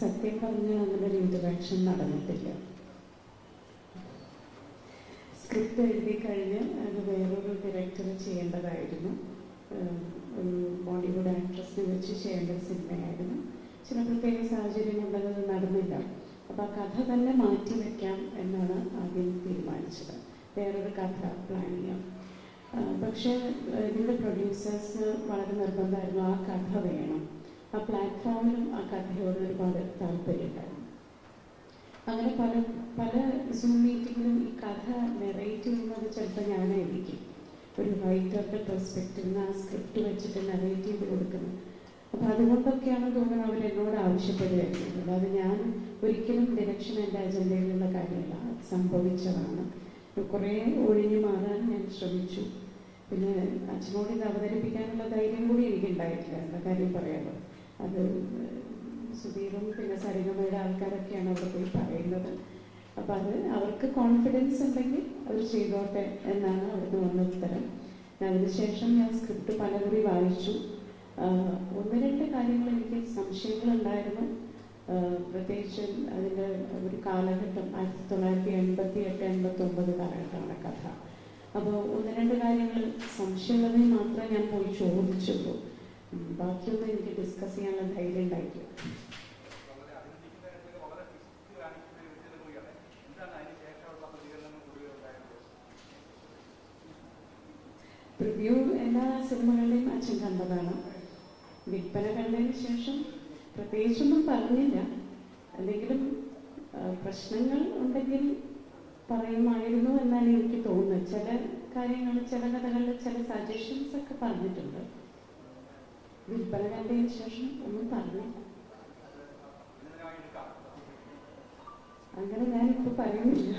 സത്യം പറഞ്ഞാൽ അങ്ങനെ ഒരു ഇന്ററാക്ഷൻ നടന്നിട്ടില്ല. സ്ക്രിപ്റ്റ് എഴുതി കഴിഞ്ഞ് അത് വേറൊരു ഡയറക്ടർ ചെയ്യേണ്ടതായിരുന്നു. ഒരു ബോളിവുഡ് ആക്ട്രസിനെ വെച്ച് ചെയ്യേണ്ട സിനിമയായിരുന്നു. ചില പ്രത്യേക സാഹചര്യം കൊണ്ടത് നടന്നില്ല. അപ്പോൾ ആ കഥ തന്നെ മാറ്റി വയ്ക്കാം എന്നാണ് ആദ്യം തീരുമാനിച്ചത്. വേറൊരു കഥ പ്ലാൻ ചെയ്യാം. പക്ഷേ ഇതിന്റെ പ്രൊഡ്യൂസേഴ്സ് വളരെ നിർബന്ധമായിരുന്നു ആ കഥ വേണം. ആ പ്ലാറ്റ്ഫോമിലും ആ കഥയോട് ഒരുപാട് താല്പര്യമുണ്ടായിരുന്നു. അങ്ങനെ പല പല സൂം മീറ്റിങ്ങിലും ഈ കഥ നെറേറ്റ് ചെയ്യുന്നത് ചിലപ്പോൾ ഞാനായിരിക്കും. ഒരു റൈറ്ററുടെ പെർസ്പെക്റ്റിൽ നിന്ന് ആ സ്ക്രിപ്റ്റ് വെച്ചിട്ട് നെറേറ്റ് ചെയ്ത് കൊടുക്കുന്നത്. അപ്പോൾ അതുകൊണ്ടൊക്കെയാണ് തോന്നുന്നത് അവർ എന്നോട് ആവശ്യപ്പെടുകയായിരുന്നത്. അല്ലാതെ ഞാൻ ഒരിക്കലും ഡിറക്ഷൻ എന്റെ അജണ്ടയിലുള്ള കാര്യമല്ല. അത് സംഭവിച്ചതാണ്. കുറേ ഒഴിഞ്ഞു മാറാൻ ഞാൻ ശ്രമിച്ചു. പിന്നെ അച്ഛനോട് ഇത് അവതരിപ്പിക്കാനുള്ള ധൈര്യം കൂടി എനിക്കുണ്ടായിട്ടില്ല. എന്താ കാര്യം പറയാമല്ലോ അത് സുധീറും പിന്നെ സരിഗമയുടെ ആൾക്കാരൊക്കെയാണ് അവിടെ പോയി പറയുന്നത്. അപ്പം അത് അവർക്ക് കോൺഫിഡൻസ് ഉണ്ടെങ്കിൽ അവർ ചെയ്തോട്ടെ എന്നാണ് അവിടുന്ന് വന്ന ഉത്തരം. അതിനുശേഷം ഞാൻ സ്ക്രിപ്റ്റ് പലകുറി വായിച്ചു. ഒന്ന് രണ്ട് കാര്യങ്ങൾ എനിക്ക് സംശയങ്ങളുണ്ടായിരുന്നു. പ്രത്യേകിച്ച് അതിന്റെ ഒരു കാലഘട്ടം ആയിരത്തി തൊള്ളായിരത്തി എൺപത്തി എട്ട് എൺപത്തി ഒമ്പത് കാലഘട്ടമാണ് കഥ. അപ്പോൾ ഒന്ന് രണ്ട് കാര്യങ്ങൾ സംശയമുള്ളതിൽ മാത്രമേ ഞാൻ പോയി ചോദിച്ചുള്ളൂ. ബാക്കിയൊന്നും എനിക്ക് ഡിസ്കസ് ചെയ്യാനുള്ള ധൈര്യം ഉണ്ടായിട്ടില്ല. പ്രിവ്യൂ എല്ലാ സിനിമകളുടെയും അച്ഛൻ കണ്ടതാണ്. വിൽപ്പന കണ്ടതിന് ശേഷം പ്രത്യേകിച്ചൊന്നും പറഞ്ഞില്ല. എന്തെങ്കിലും പ്രശ്നങ്ങൾ ഉണ്ടെങ്കിൽ പറയുമായിരുന്നു എന്നാണ് എനിക്ക് തോന്നുന്നത്. ചില കാര്യങ്ങൾ ചില കഥകളിൽ ചില സജഷൻസ് ഒക്കെ പറഞ്ഞിട്ടുണ്ട്. വിൽപ്പന കണ്ടതിന് ശേഷം ഒന്നും പറഞ്ഞില്ല. അങ്ങനെ ഞാനിപ്പോൾ പറയുന്നില്ല.